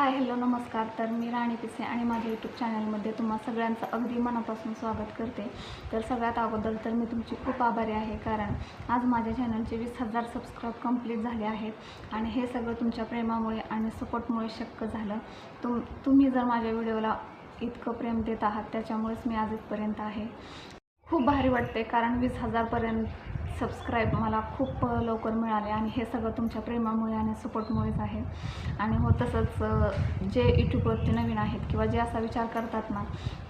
Hi hello नमस्कार. तर मी राणी पिसे आणि माझ्या यूट्यूब चॅनलमध्ये तुम्हा सगळ्यांचं अगदी मनापासून स्वागत करते. तर सगळ्यात अगोदर तर मी तुमची खूप आभारी आहे कारण आज माझ्या चॅनलचे वीस हजार सबस्क्राईब कंप्लीट झाले आहेत आणि हे सगळं तुमच्या प्रेमामुळे आणि सपोर्टमुळे शक्य झालं. तुम तुम्ही जर माझ्या व्हिडिओला इतकं प्रेम देत आहात त्याच्यामुळेच मी आज इथपर्यंत आहे. खूप भारी वाटते कारण वीस हजारपर्यंत सबस्क्राईब मला खूप लवकर मिळाले आणि हे सगळं तुमच्या प्रेमामुळे आणि सपोर्टमुळेच आहे. आणि हो तसंच जे यूट्यूबवरती नवीन आहेत किंवा जे असा विचार करतात ना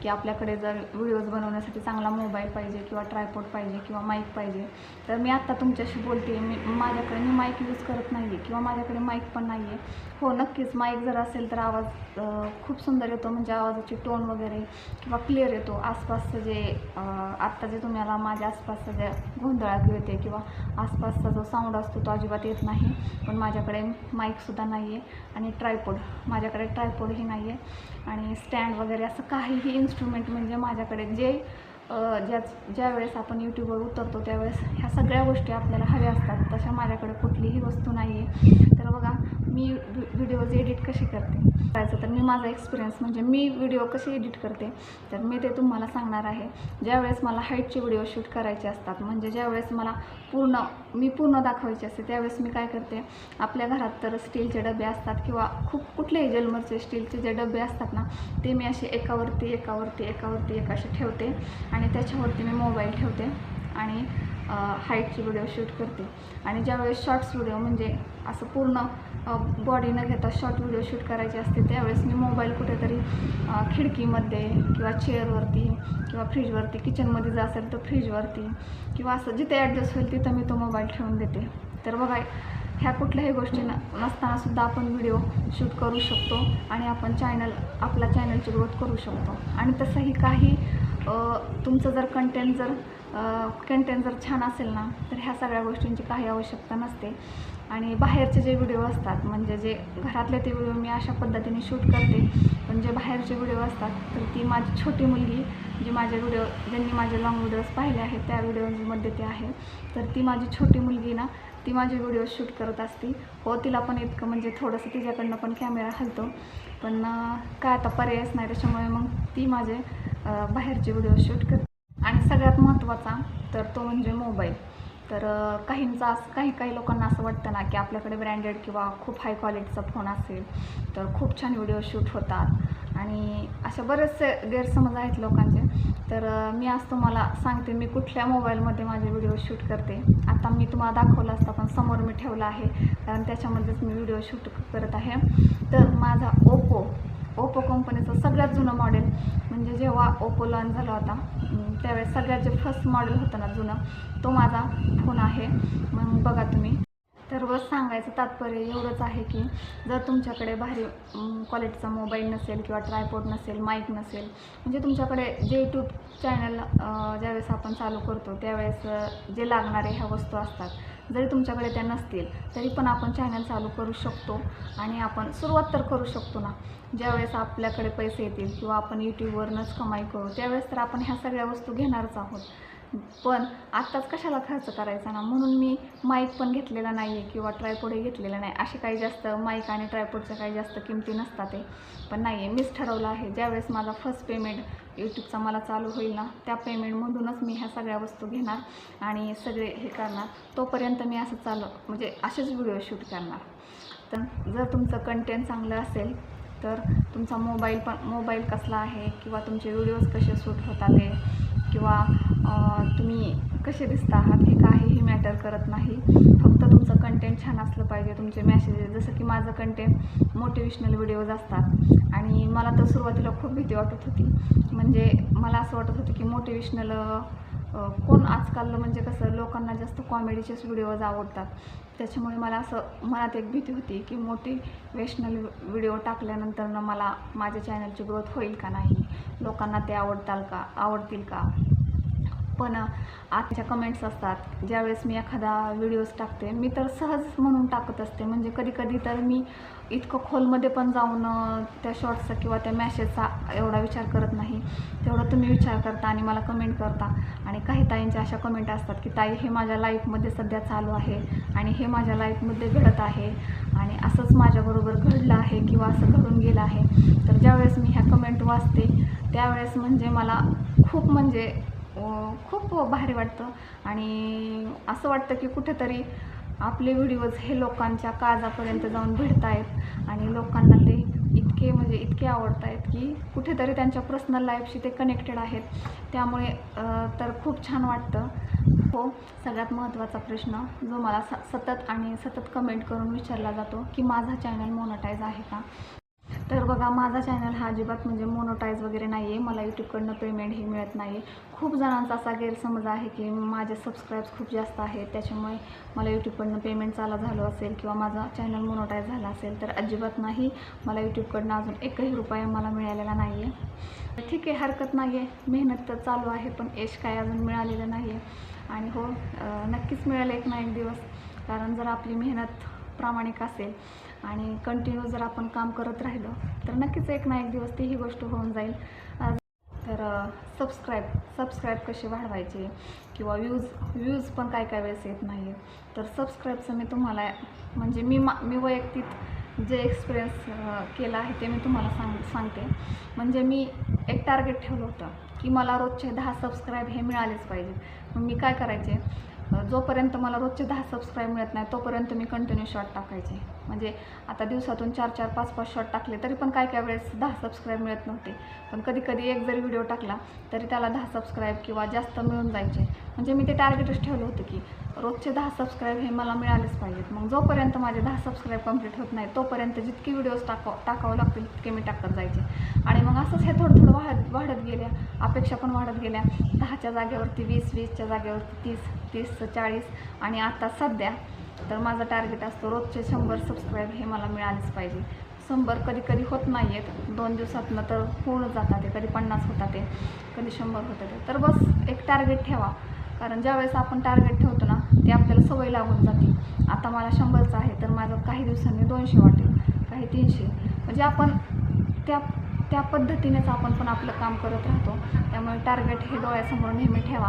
की आपल्याकडे जर व्हिडिओज बनवण्यासाठी चांगला मोबाईल पाहिजे किंवा ट्रायपोर्ट पाहिजे किंवा माईक पाहिजे तर मी आत्ता तुमच्याशी बोलते. मी माझ्याकडे मी माईक यूज करत नाही आहे किंवा माझ्याकडे माईक पण नाही आहे हो नक्कीच माईक जर असेल तर आवाज खूप सुंदर येतो. म्हणजे आवाजाची टोन वगैरे किंवा क्लिअर येतो. आसपासचं जे आत्ता जे तुम्हाला माझ्या आसपासचं जे गोंधळात येते किंवा आसपासचा जो साऊंड असतो तो अजिबात येत नाही. पण माझ्याकडे माईकसुद्धा नाही आहे आणि ट्रायपोड माझ्याकडे ट्रायपोडही नाही आहे आणि स्टँड वगैरे असं काहीही इन्स्ट्रुमेंट म्हणजे माझ्याकडे जे ज्या ज्यावेळेस आपण यूट्यूबवर उतरतो त्यावेळेस ह्या सगळ्या गोष्टी आपल्याला हव्या असतात. तशा माझ्याकडे कुठलीही वस्तू नाही आहे तर बघा मी व्हिडिओज एडिट कशी करते? करायचं तर मी माझा एक्सपिरियन्स म्हणजे मी व्हिडिओ कसे एडिट करते? तर मी ते तुम्हाला सांगणार आहे. ज्यावेळेस मला हाईटचे व्हिडिओ शूट करायचे असतात म्हणजे ज्यावेळेस मला पूर्ण मी पूर्ण दाखवायची असते त्यावेळेस मी काय करते? आपल्या घरात तर स्टीलचे डबे असतात किंवा खूप कुठलेही जलमरचे स्टीलचे जे डबे असतात ना ते मी असे एकावरती एकावरती एकावरती एक असे ठेवते आणि त्याच्यावरती मी मोबाईल ठेवते. मी हाईटची व्हिडिओ शूट करते. आणि ज्यावेळेस शॉर्ट्स व्हिडिओ म्हणजे असं पूर्ण बॉडी न घेता शॉर्ट व्हिडिओ शूट करायचे असते त्यावेळेस मी मोबाईल कुठेतरी खिडकीमध्ये किंवा चेअरवरती किंवा फ्रीजवरती किचनमध्ये जर असेल तर फ्रीजवरती किंवा असं जिथे ॲडजस्ट होईल तिथं मी तो मोबाईल ठेवून देते. तर बघा ह्या कुठल्याही गोष्टी न नसतानासुद्धा आपण व्हिडिओ शूट करू शकतो आणि आपण चॅनल आपल्या चॅनलची ग्रोथ करू शकतो. आणि तसंही काही तुमचं जर कंटेंट जर कंटेंट जर छान असेल ना तर ह्या सगळ्या गोष्टींची काही आवश्यकता नसते. आणि बाहेरचे जे व्हिडिओ असतात म्हणजे जे घरातले ते व्हिडिओ मी अशा पद्धतीने शूट करते पण जे बाहेरचे व्हिडिओ असतात तर ती माझी छोटी मुलगी जी माझे व्हिडिओ ज्यांनी माझे लॉंग व्हिडिओज पाहिले आहेत त्या व्हिडिओजमध्ये ते आहे. तर ती माझी छोटी मुलगी ना ती माझे व्हिडिओ शूट करत असती. हो तिला पण इतकं म्हणजे थोडंसं तिच्याकडनं पण कॅमेरा हलतो. पण काय आता पर्यायच नाही त्याच्यामुळे मग ती माझे बाहेरचे व्हिडिओ शूट करते. सगळ्यात महत्त्वाचा तर तो म्हणजे मोबाईल. तर काहींचा असं काही काही लोकांना असं वाटतं ना की आपल्याकडे ब्रँडेड किंवा खूप हाय क्वालिटीचा फोन असेल तर खूप छान व्हिडिओ शूट होतात. आणि अशा बरेचसे गैरसमज आहेत लोकांचे. तर मी आज तुम्हाला सांगते मी कुठल्या मोबाईलमध्ये माझे व्हिडिओ शूट करते. आता मी तुम्हाला दाखवलं असतं पण समोर मी ठेवलं आहे. कारण त्याच्यामध्येच मी व्हिडिओ शूट करत आहे. तर माझा ओप्पो ओप्पो कंपनीचं सगळ्यात जुनं मॉडेल म्हणजे जेव्हा ओप्पो लॉन्च झाला होता त्यावेळेस सगळ्यात जे फर्स्ट मॉडेल होतं ना जुनं तो माझा फोन आहे. मग बघा तुम्ही. तर बस सांगायचं तात्पर्य एवढंच आहे की जर तुमच्याकडे भारी क्वालिटीचा मोबाईल नसेल किंवा ट्रायपोर्ट नसेल माईक नसेल म्हणजे तुमच्याकडे जे यूट्यूब चॅनल ज्यावेळेस आपण चालू करतो त्यावेळेस जे लागणारे ह्या वस्तू असतात जरी तुमच्याकडे त्या नसतील तरी पण आपण चॅनल चालू करू शकतो आणि आपण सुरुवात तर करू शकतो ना. ज्यावेळेस आपल्याकडे पैसे येतील किंवा आपण यूट्यूबवरनंच कमाई करू त्यावेळेस तर आपण ह्या सगळ्या वस्तू घेणारच आहोत. पण आत्ताच कशाला खर्च करायचा ना? म्हणून मी माईक पण घेतलेला नाही आहे किंवा ट्रायपोडही घेतलेला नाही. असे काही जास्त माईक आणि ट्रायपोडच्या काही जास्त किमती नसतात ते पण नाही आहे मीच ठरवलं आहे. ज्यावेळेस माझा फर्स्ट पेमेंट यूट्यूबचा मला चालू होईल ना त्या पेमेंटमधूनच मी ह्या सगळ्या वस्तू घेणार आणि सगळे हे करणार. तोपर्यंत मी असं चालू म्हणजे असेच व्हिडिओ शूट करणार. तर जर तुमचं कंटेंट चांगलं असेल तर तुमचा मोबाईल पण मोबाईल कसला आहे किंवा तुमचे व्हिडिओज कसे शूट होतात ते किंवा तुम्ही कसे दिसता आहात हे काहीही मॅटर करत नाही? फक्त तुमचं कंटेंट छान असलं पाहिजे तुमचे मॅसेजेस जसं की माझं कंटेंट मोटिवेशनल व्हिडिओज असतात. आणि मला तर सुरुवातीला खूप भीती वाटत होती. म्हणजे मला असं वाटत होतं की मोटिवेशनल कोण आजकाल म्हणजे कसं लोकांना जास्त कॉमेडीचेच व्हिडिओज आवडतात. त्याच्यामुळे मला असं मनात एक भीती होती की मोटिवेशनल व्हिडिओ टाकल्यानंतरनं मला माझ्या चॅनलची ग्रोथ होईल का नाही? लोकांना ते आवडताल का? आवडतील का? पण आजच्या कमेंट्स असतात. ज्यावेळेस मी एखादा व्हिडिओज टाकते मी तर सहज म्हणून टाकत असते. म्हणजे कधी कधी तर मी इतकं खोलमध्ये पण जाऊन त्या शॉर्ट्सचा किंवा त्या मॅसेजचा एवढा विचार करत नाही. तेवढं तुम्ही विचार करता आणि मला कमेंट करता. आणि काही ताईंच्या अशा कमेंट असतात की ताई हे माझ्या लाईफमध्ये सध्या चालू आहे आणि हे माझ्या लाईफमध्ये घडत आहे आणि असंच माझ्याबरोबर घडलं आहे किंवा असं घडून गेलं आहे. तर ज्यावेळेस मी ह्या कमेंट वाचते त्यावेळेस म्हणजे मला खूप म्हणजे खूप भारी वाटतं. आणि असं वाटतं की कुठेतरी आपले व्हिडिओज हे लोकांच्या काळजापर्यंत जाऊन भिडत आहेत आणि लोकांना ते इतके म्हणजे इतके आवडत आहेत की कुठेतरी त्यांच्या पर्सनल लाईफशी ते कनेक्टेड आहेत. त्यामुळे तर खूप छान वाटतं. हो सगळ्यात महत्त्वाचा प्रश्न जो मला स सतत आणि सतत कमेंट करून विचारला जातो की माझा चॅनल मोनोटाईज आहे का? तर बघा माझा चॅनल हा अजिबात म्हणजे मोनोटाईज वगैरे नाही आहे मला यूट्यूबकडनं पेमेंट हे मिळत नाही आहे खूप जणांचा असा गैरसमज आहे की माझे सबस्क्राईब्स खूप जास्त आहेत. त्याच्यामुळे मला यूट्यूबकडनं पेमेंट चाला झालं असेल किंवा माझा चॅनल मोनोटाईज झाला असेल तर अजिबात नाही. मला यूट्यूबकडनं अजून एकही रुपया मला मिळालेला नाही आहे ठीक आहे हरकत नाही आहे मेहनत तर चालू आहे पण यश काय अजून मिळालेलं नाही आहे आणि हो नक्कीच मिळेल एक ना एक दिवस. कारण जर आपली मेहनत प्रामाणिक असेल आणि कंटिन्यू जर आपण काम करत राहिलो तर नक्कीच एक ना एक दिवस ती ही गोष्ट होऊन जाईल. तर सबस्क्राईब सबस्क्राईब कसे वाढवायचे किंवा व्ह्यूज व्ह्यूज पण काय काय वेळेस येत नाही तर सबस्क्राईबचं मी तुम्हाला म्हणजे मी मा मी वैयक्तिक जे एक्सपिरियन्स केला आहे ते मी तुम्हाला सांग सांगते. म्हणजे मी एक टार्गेट ठेवलं होतं की मला रोजचे दहा सबस्क्राईब हे मिळालेच पाहिजे मग मी काय करायचे? जोपर्यंत मला रोजचे दहा सबस्क्राईब मिळत नाही तोपर्यंत मी कंटिन्यू शॉर्ट टाकायचे. म्हणजे आता दिवसातून चार चार पाच पाच शॉट टाकले तरी पण काय काय वेळेस दहा सबस्क्राईब मिळत नव्हते. पण कधी कधी एक जरी व्हिडिओ टाकला तरी त्याला दहा सबस्क्राईब किंवा जास्त मिळून जायचे. म्हणजे मी ते टार्गेटच ठेवलं होतं की रोजचे दहा सबस्क्राईब हे मला मिळालेच पाहिजेत. मग जोपर्यंत माझे दहा सबस्क्राईब कंप्लीट होत नाही तोपर्यंत जितके व्हिडिओज टाकाव टाकावं लागतील तितके मी टाकत जायचे. आणि मग असंच हे थोडं थोडं वाढत वाढत गेल्या. अपेक्षा पण वाढत गेल्या. दहाच्या जागेवरती वीस वीसच्या जागेवरती तीस तीस चाळीस. आणि आता सध्या तर माझा टार्गेट असतो रोजचे शंभर सबस्क्राईब हे मला मिळालेच पाहिजे. शंभर कधी कधी होत नाही आहेत दोन दिवसातनं तर पूर्ण जातात ते कधी पन्नास होतात ते कधी शंभर होतात ते. तर बस एक टार्गेट ठेवा. कारण ज्यावेळेस आपण टार्गेट ठेवतो ना ते आपल्याला सवय लागून जाते. आता मला शंभरचं आहे तर माझं काही दिवसांनी दोनशे वाटेल काही तीनशे. म्हणजे आपण त्या त्या पद्धतीनेच आपण पण आपलं काम करत राहतो. त्यामुळे टार्गेट हे डोळ्यासमोर नेहमी ठेवा.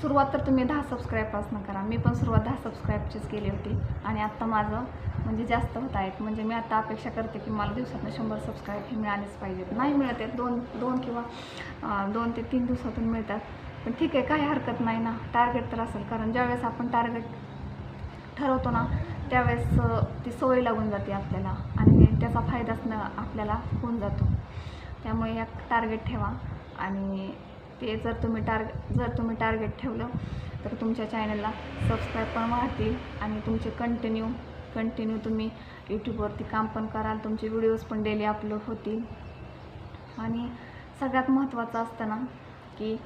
सुरुवात तर तुम्ही दहा सबस्क्राईबपासून करा. मी पण सुरुवात दहा सबस्क्राईबचीच केली होती. आणि आत्ता माझं म्हणजे जास्त होत आहेत. म्हणजे मी आता अपेक्षा करते की मला दिवसातून शंभर सबस्क्राईब हे मिळालेच पाहिजेत. नाही मिळत आहेत. दोन दोन किंवा दोन ते तीन दिवसातून मिळतात. पण ठीक आहे काही हरकत नाही ना. टार्गेट तर असेल. कारण ज्यावेळेस आपण टार्गेट ठरवतो ना त्यावेळेस ती सवय लागून जाते आपल्याला. आणि त्याचा फायदाच न आपल्याला होऊन जातो. त्यामुळे या टार्गेट ठेवा. आणि ते जर तुम्ही टार्ग जर तुम्ही टार्गेट ठेवलं तर तुमच्या चॅनलला सबस्क्राईब पण वाढतील आणि तुमचे कंटिन्यू कंटिन्यू तुम्ही यूट्यूबवरती काम पण कराल. तुमचे व्हिडिओज पण डेली अपलोड होतील. आणि सगळ्यात महत्त्वाचं असतं ना की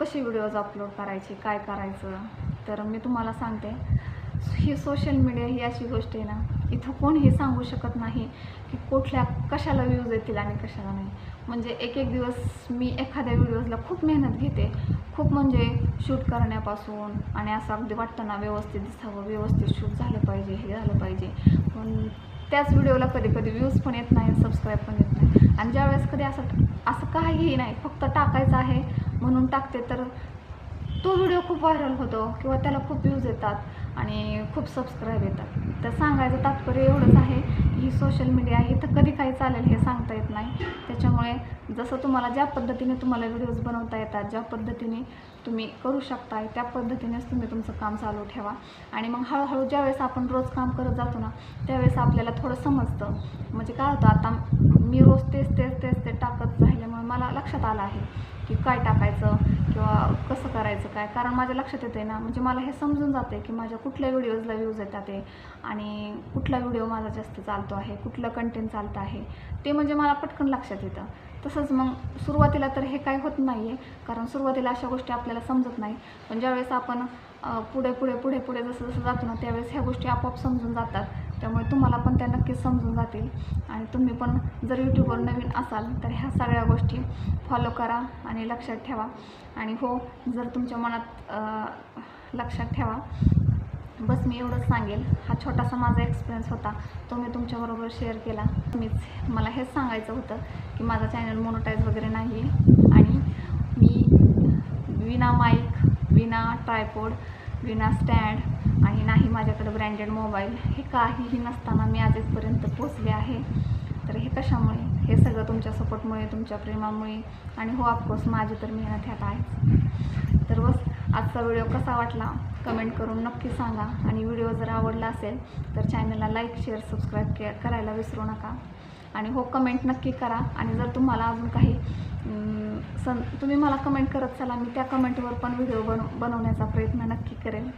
कसे व्हिडिओज अपलोड करायचे काय करायचं? तर मी तुम्हाला सांगते. ही सोशल मीडिया ही अशी गोष्ट आहे ना इथं कोणीही सांगू शकत नाही की कुठल्या कशाला व्ह्यूज येतील आणि कशाला नाही. म्हणजे एक एक दिवस मी एखाद्या व्हिडिओजला खूप मेहनत घेते. खूप म्हणजे शूट करण्यापासून आणि असं अगदी वाटतं ना व्यवस्थित दिसावं व्यवस्थित शूट झालं पाहिजे हे झालं पाहिजे. पण त्याच व्हिडिओला कधी कधी व्ह्यूज पण येत नाही सबस्क्राईब पण येत नाही. आणि ज्यावेळेस कधी असं असं काहीही नाही फक्त टाकायचं आहे म्हणून टाकते तर तो व्हिडिओ खूप व्हायरल होतो किंवा त्याला खूप व्ह्यूज येतात. आणि खूप सबस्क्राईब येतात. तर सांगायचं तात्पर्य एवढंच आहे की ही सोशल मीडिया इथं कधी काही चालेल हे सांगता येत नाही. त्याच्यामुळे जसं तुम्हाला ज्या पद्धतीने तुम्हाला व्हिडिओज बनवता येतात ज्या पद्धतीने तुम्ही करू शकताय त्या पद्धतीनेच तुम्ही तुमचं काम चालू ठेवा. आणि मग हळूहळू ज्यावेळेस आपण रोज काम करत जातो ना त्यावेळेस आपल्याला थोडं समजतं. म्हणजे काय होतं आता मी रोज तेच तेच तेच ते टाकत राहिल्यामुळे मला लक्षात आलं आहे. की काय टाकायचं किंवा कसं करायचं काय? कारण माझ्या लक्षात येते ना म्हणजे मला हे समजून जाते की माझ्या कुठल्या व्हिडिओजला व्ह्यूज येतात ते आणि कुठला व्हिडिओ माझा जास्त चालतो आहे कुठलं कंटेंट चालतं आहे ते म्हणजे मला पटकन लक्षात येतं. तसंच मग सुरुवातीला तर हे काय होत नाही आहे कारण सुरुवातीला अशा गोष्टी आपल्याला समजत नाही. पण ज्यावेळेस आपण पुढे पुढे पुढे पुढे जसं जसं जातो ना त्यावेळेस ह्या गोष्टी आपोआप समजून जातात. त्यामुळे तुम्हाला पण त्या नक्कीच समजून जातील. आणि तुम्ही पण जर यूट्यूबवर नवीन असाल तर ह्या सगळ्या गोष्टी फॉलो करा आणि लक्षात ठेवा. आणि हो जर तुमच्या मनात लक्षात ठेवा. बस मी एवढंच सांगेल. हा छोटासा माझा एक्सपिरियन्स होता. तो मी तुमच्याबरोबर शेअर केला. मीच मला हेच सांगायचं होतं की माझा चॅनल मोनोटाईज वगैरे नाही आहे आणि मी विना माईक विना ट्रायपोड विना स्टँड आणि नाही माझ्याकडे ब्रँडेड मोबाईल हे काहीही नसताना मी आज इथपर्यंत पोचले आहे. तर हे कशामुळे? हे सगळं तुमच्या सपोर्टमुळे तुमच्या प्रेमामुळे आणि हो ऑफकोर्स माझी तर मेहनत ह्यात आहे तर बस आजचा व्हिडिओ कसा वाटला? कमेंट करून नक्की सांगा. आणि व्हिडिओ जर आवडला असेल तर चॅनलला लाईक शेअर सबस्क्राईब के करायला विसरू नका. आणि हो कमेंट नक्की करा. आणि जर तुम्हाला अजून काही सं तुम्ही मला कमेंट करत चला मी त्या कमेंटवर पण व्हिडिओ बन बनवण्याचा प्रयत्न नक्की करेन.